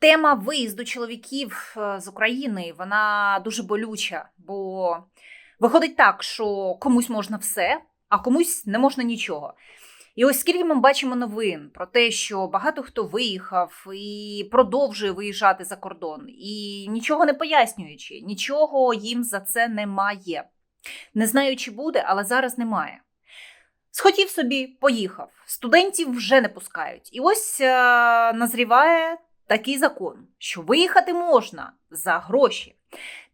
Тема виїзду чоловіків е, з України вона дуже болюча, бо виходить так, що комусь можна все, а комусь не можна нічого. І ось скільки ми бачимо новин про те, що багато хто виїхав і продовжує виїжджати за кордон, і нічого не пояснюючи, нічого їм за це немає. Не знаю, чи буде, але зараз немає. Схотів собі, поїхав. Студентів вже не пускають. І ось е, назріває такий закон, що виїхати можна за гроші.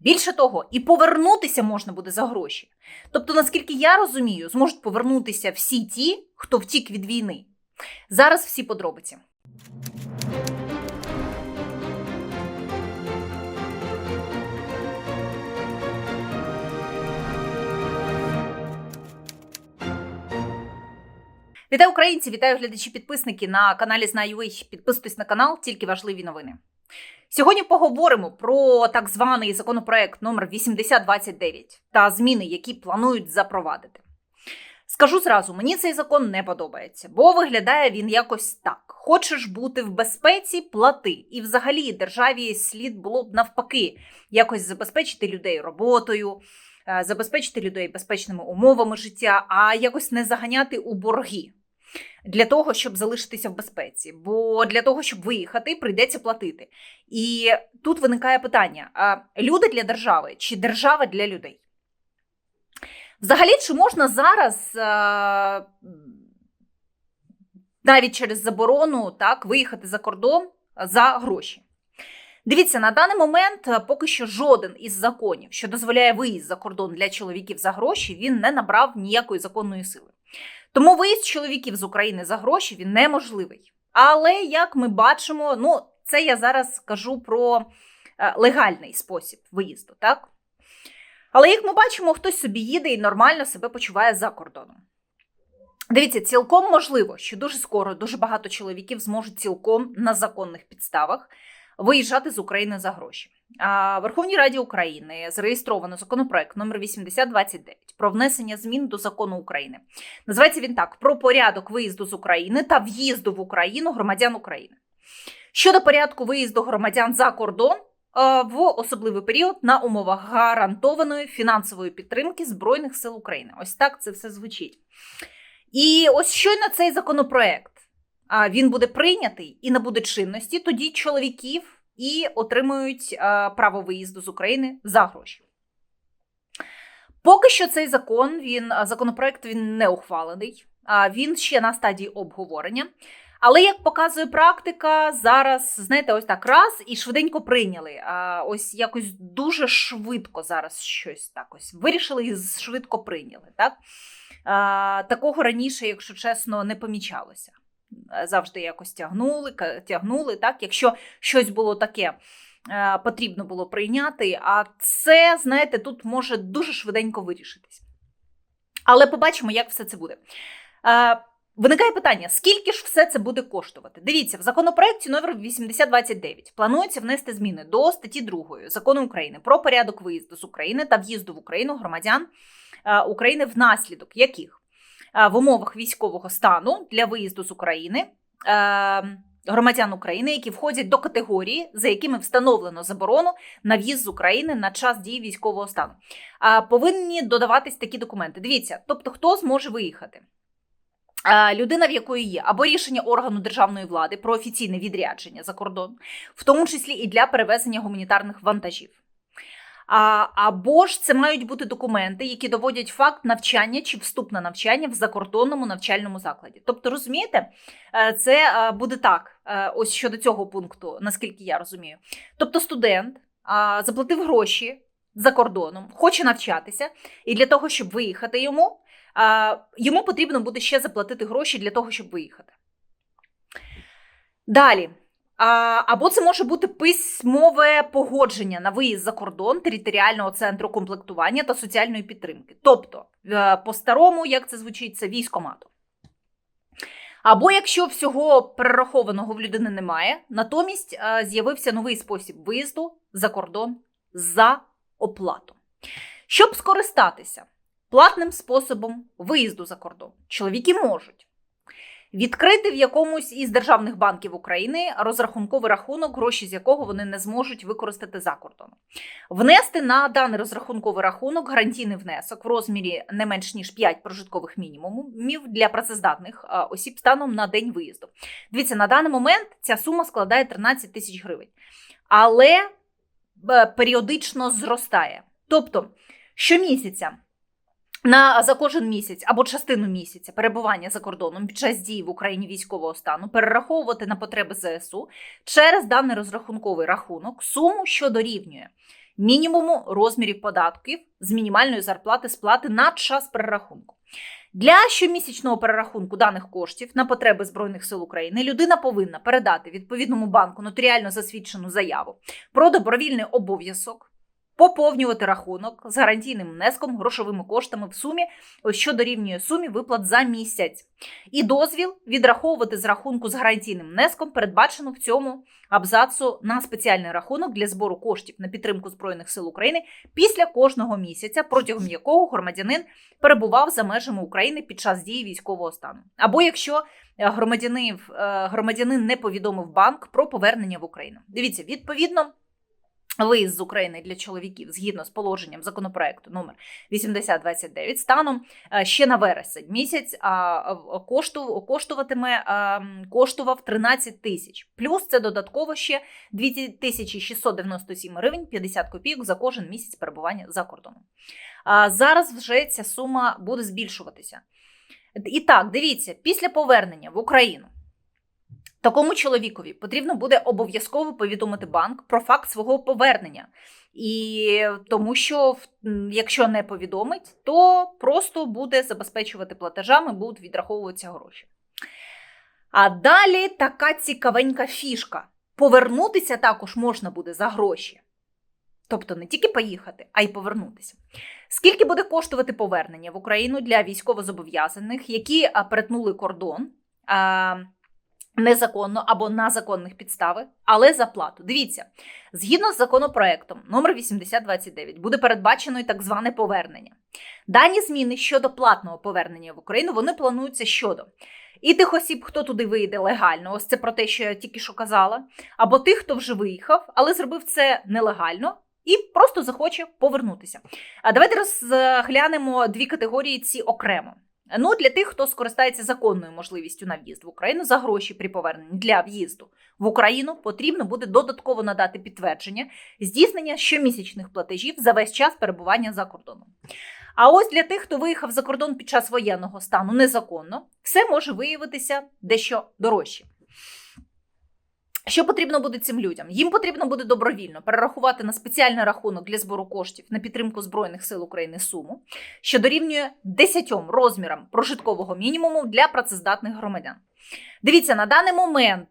Більше того, і повернутися можна буде за гроші. Тобто, наскільки я розумію, зможуть повернутися всі ті, хто втік від війни. Зараз всі подробиці. Вітаю українці, вітаю глядачі підписники на каналі Знаю.ua. Підписуйтесь на канал, тільки важливі новини. Сьогодні поговоримо про так званий законопроект номер 8029 та зміни, які планують запровадити. Скажу зразу, мені цей закон не подобається, бо виглядає він якось так: хочеш бути в безпеці, плати. І взагалі державі слід було б навпаки якось забезпечити людей роботою, е, забезпечити людей безпечними умовами життя, а якось не заганяти у борги. Для того, щоб залишитися в безпеці, бо для того, щоб виїхати, прийдеться платити. І тут виникає питання: а люди для держави чи держава для людей? Взагалі, чи можна зараз а, навіть через заборону так, виїхати за кордон за гроші? Дивіться, на даний момент поки що жоден із законів, що дозволяє виїзд за кордон для чоловіків за гроші, він не набрав ніякої законної сили. Тому виїзд чоловіків з України за гроші він неможливий. Але як ми бачимо, ну це я зараз кажу про легальний спосіб виїзду, так? Але як ми бачимо, хтось собі їде і нормально себе почуває за кордоном. Дивіться, цілком можливо, що дуже скоро дуже багато чоловіків зможуть цілком на законних підставах виїжджати з України за гроші. А Верховній Раді України зареєстровано законопроект номер 8029 про внесення змін до закону України. Називається він так: про порядок виїзду з України та в'їзду в Україну громадян України. Щодо порядку виїзду громадян за кордон в особливий період на умовах гарантованої фінансової підтримки Збройних сил України. Ось так це все звучить. І ось щойно цей законопроект він буде прийнятий і набуде чинності, тоді чоловіків і отримують право виїзду з України за гроші. Поки що цей закон, він законопроект він не ухвалений, він ще на стадії обговорення. Але як показує практика, зараз, знаєте, ось так раз і швиденько прийняли. А ось якось дуже швидко зараз щось так ось вирішили і швидко прийняли. Так? А, Такого раніше, якщо чесно, не помічалося. Завжди якось тягнули, тягнули. так? Якщо щось було таке. Потрібно було прийняти, а це, знаєте, тут може дуже швиденько вирішитись. Але побачимо, як все це буде. Виникає питання: скільки ж все це буде коштувати? Дивіться, в законопроекті номер 8029 планується внести зміни до статті 2 закону України про порядок виїзду з України та в'їзду в Україну громадян України, внаслідок яких в умовах військового стану для виїзду з України. Громадян України, які входять до категорії, за якими встановлено заборону на в'їзд з України на час дії військового стану, повинні додаватись такі документи. Дивіться, тобто, хто зможе виїхати? Людина, в якої є або рішення органу державної влади про офіційне відрядження за кордон, в тому числі і для перевезення гуманітарних вантажів. Або ж це мають бути документи, які доводять факт навчання чи вступ на навчання в закордонному навчальному закладі. Тобто, розумієте, е, це е, буде так, е, ось щодо цього пункту, наскільки я розумію. Тобто, студент заплатив гроші за кордоном, хоче навчатися, і для того, щоб виїхати йому йому потрібно буде ще заплатити гроші для того, щоб виїхати. Далі. Або це може бути письмове погодження на виїзд за кордон територіального центру комплектування та соціальної підтримки. Тобто, е, по-старому, як це звучить, це військомату. Або якщо всього перерахованого в людини немає, натомість е, з'явився новий спосіб виїзду за кордон за оплату. Щоб скористатися платним способом виїзду за кордон. Чоловіки можуть Відкрити в якомусь із державних банків України розрахунковий рахунок, гроші з якого вони не зможуть використати за кордоном. Внести на даний розрахунковий рахунок гарантійний внесок в розмірі не менш ніж 5 прожиткових мінімумів для працездатних осіб станом на день виїзду. Дивіться, на даний момент ця сума складає 13 тисяч гривень, але е, періодично зростає. Тобто щомісяця на за кожен місяць або частину місяця перебування за кордоном під час дії в Україні військового стану перераховувати на потреби ЗСУ через даний розрахунковий рахунок суму, що дорівнює мінімуму розмірів податків з мінімальної зарплати сплати на час перерахунку. Для щомісячного перерахунку даних коштів на потреби Збройних сил України людина повинна передати відповідному банку нотаріально засвідчену заяву про добровільний обов'язок поповнювати рахунок з гарантійним внеском грошовими коштами в сумі, ось що дорівнює сумі виплат за місяць, і дозвіл відраховувати з рахунку з гарантійним внеском, передбачено в цьому абзацу на спеціальний рахунок для збору коштів на підтримку збройних сил України після кожного місяця, протягом якого громадянин перебував за межами України під час дії військового стану, або якщо е, громадянин, е, громадянин не повідомив банк про повернення в Україну. Дивіться, відповідно. Виїзд з України для чоловіків згідно з положенням законопроекту номер 8029 станом е, ще на вересень місяць кошту, коштуватиме коштував 13 тисяч. Плюс це додатково ще 2697 гривень 50 копійок за кожен місяць перебування за кордоном. А зараз вже ця сума буде збільшуватися. І так, дивіться, після повернення в Україну. Такому чоловікові потрібно буде обов'язково повідомити банк про факт свого повернення. І тому що, якщо не повідомить, то просто буде забезпечувати платежами, будуть відраховуватися гроші. А далі така цікавенька фішка. Повернутися також можна буде за гроші. Тобто не тільки поїхати, а й повернутися. Скільки буде коштувати повернення в Україну для військовозобов'язаних, які перетнули кордон? Незаконно або на законних підставах, але за плату. Дивіться, згідно з законопроектом номер 8029 буде передбачено і так зване повернення. Дані зміни щодо платного повернення в Україну вони плануються щодо і тих осіб, хто туди вийде легально, ось це про те, що я тільки що казала, або тих, хто вже виїхав, але зробив це нелегально. І просто захоче повернутися. А давайте розглянемо дві категорії ці окремо. Ну, для тих, хто скористається законною можливістю на в'їзд в Україну за гроші при поверненні для в'їзду в Україну потрібно буде додатково надати підтвердження здійснення щомісячних платежів за весь час перебування за кордоном. А ось для тих, хто виїхав за кордон під час воєнного стану незаконно, все може виявитися дещо дорожче. Що потрібно буде цим людям? Їм потрібно буде добровільно перерахувати на спеціальний рахунок для збору коштів на підтримку Збройних сил України суму, що дорівнює 10 розмірам прожиткового мінімуму для працездатних громадян. Дивіться, на даний момент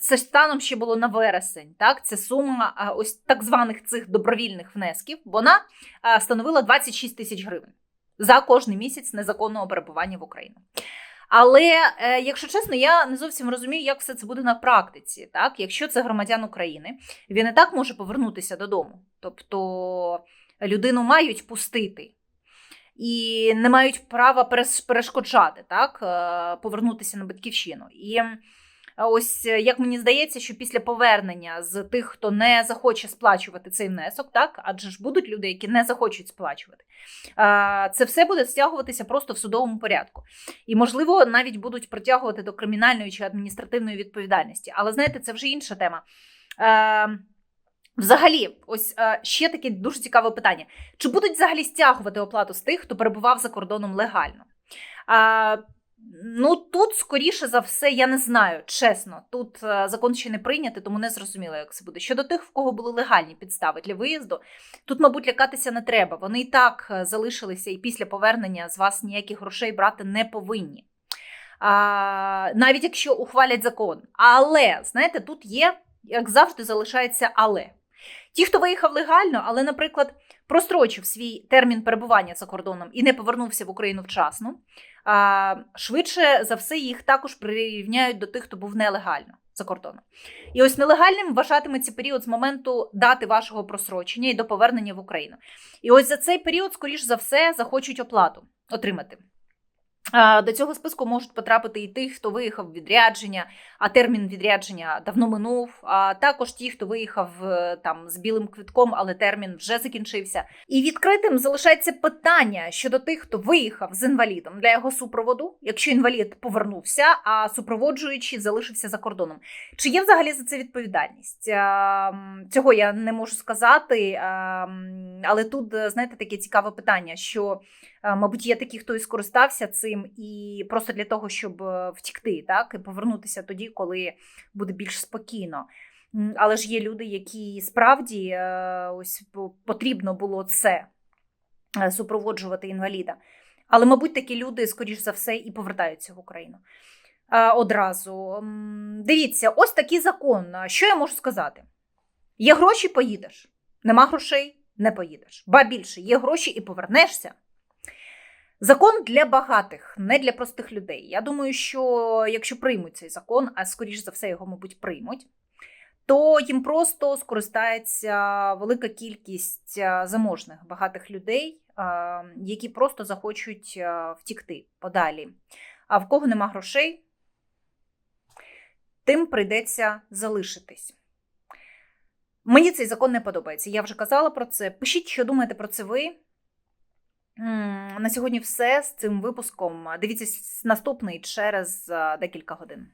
це станом ще було на вересень. Так, це сума ось так званих цих добровільних внесків. Вона становила 26 тисяч гривень за кожний місяць незаконного перебування в Україну. Але, е, якщо чесно, я не зовсім розумію, як все це буде на практиці. Так? Якщо це громадян України, він і так може повернутися додому. Тобто людину мають пустити і не мають права перешкоджати, так? Е, повернутися на батьківщину. І Ось е, як мені здається, що після повернення з тих, хто не захоче сплачувати цей внесок, так адже ж будуть люди, які не захочуть сплачувати, це все буде стягуватися просто в судовому порядку. І, можливо, навіть будуть притягувати до кримінальної чи адміністративної відповідальності. Але знаєте, це вже інша тема. Взагалі, ось ще таке дуже цікаве питання: чи будуть взагалі стягувати оплату з тих, хто перебував за кордоном легально? Ну тут, скоріше за все, я не знаю, чесно. Тут е, закон ще не прийнятий, тому не зрозуміло, як це буде. Щодо тих, в кого були легальні підстави для виїзду, тут, мабуть, лякатися не треба. Вони і так е, залишилися, і після повернення з вас ніяких грошей брати не повинні. А, Навіть якщо ухвалять закон. Але, знаєте, тут є, як завжди, залишається але. Ті, хто виїхав легально, але, наприклад, прострочив свій термін перебування за кордоном і не повернувся в Україну вчасно, швидше за все їх також прирівняють до тих, хто був нелегально за кордоном. І ось нелегальним вважатиметься період з моменту дати вашого просрочення і до повернення в Україну. І ось за цей період, скоріш за все, захочуть оплату отримати. А, До цього списку можуть потрапити і ті, хто виїхав відрядження, а термін відрядження давно минув. А також ті, хто виїхав е, там з білим квитком, але термін вже закінчився. І відкритим залишається питання щодо тих, хто виїхав з інвалідом для його супроводу, якщо інвалід повернувся, а супроводжуючий залишився за кордоном. Чи є взагалі за це відповідальність? Цього я не можу сказати, але тут е, знаєте таке цікаве питання, що. Е, Мабуть, є такі, хто і скористався цим, і просто для того, щоб е, втікти, так і повернутися тоді, коли буде більш спокійно. Але ж є люди, які справді е, ось потрібно було це супроводжувати інваліда. Але, мабуть, такі люди, скоріш за все, і повертаються в Україну. Одразу дивіться, ось такий закон. Що я можу сказати? Є гроші, поїдеш. Нема грошей, не поїдеш. Ба більше, є гроші і повернешся. Закон для багатих, не для простих людей. Я думаю, що якщо приймуть цей закон, а скоріш за все його, мабуть, приймуть, то їм просто скористається велика кількість заможних багатих людей, які просто захочуть втікти подалі. А в кого нема грошей, тим прийдеться залишитись. Мені цей закон не подобається. Я вже казала про це. Пишіть, що думаєте про це ви. На сьогодні все з цим випуском. Дивіться наступний через декілька годин.